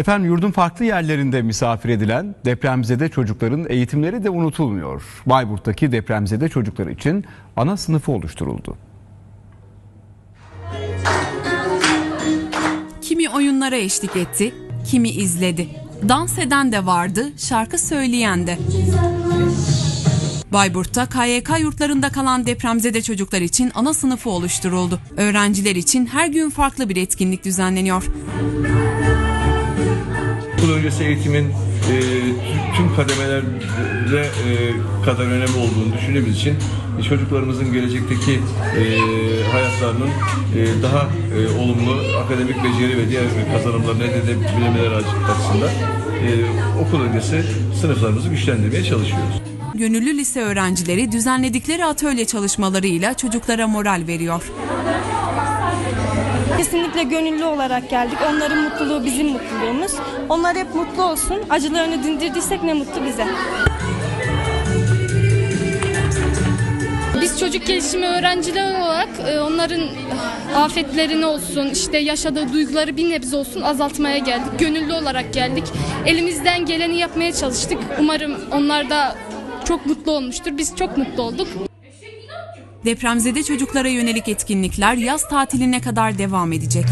Efendim yurdun farklı yerlerinde misafir edilen depremzede çocukların eğitimleri de unutulmuyor. Bayburt'taki depremzede çocuklar için ana sınıfı oluşturuldu. Kimi oyunlara eşlik etti, kimi izledi. Dans eden de vardı, şarkı söyleyen de. Bayburt'ta KYK yurtlarında kalan depremzede çocuklar için ana sınıfı oluşturuldu. Öğrenciler için her gün farklı bir etkinlik düzenleniyor. Öncesi eğitimin e, tüm kademelere e, kadar önemli olduğunu düşündüğümüz için e, çocuklarımızın gelecekteki e, hayatlarının e, daha e, olumlu akademik beceri ve diğer kazanımlarını elde edebilmeleri açısından e, okul öncesi sınıflarımızı güçlendirmeye çalışıyoruz. Gönüllü lise öğrencileri düzenledikleri atölye çalışmalarıyla çocuklara moral veriyor. Kesinlikle gönüllü olarak geldik. Onların mutluluğu bizim mutluluğumuz. Onlar hep mutlu olsun. Acılarını dindirdiysek ne mutlu bize. Biz çocuk gelişimi öğrenciler olarak e, onların afetlerini olsun, işte yaşadığı duyguları bir nebze olsun azaltmaya geldik. Gönüllü olarak geldik. Elimizden geleni yapmaya çalıştık. Umarım onlar da çok mutlu olmuştur. Biz çok mutlu olduk. Depremzede çocuklara yönelik etkinlikler yaz tatiline kadar devam edecek.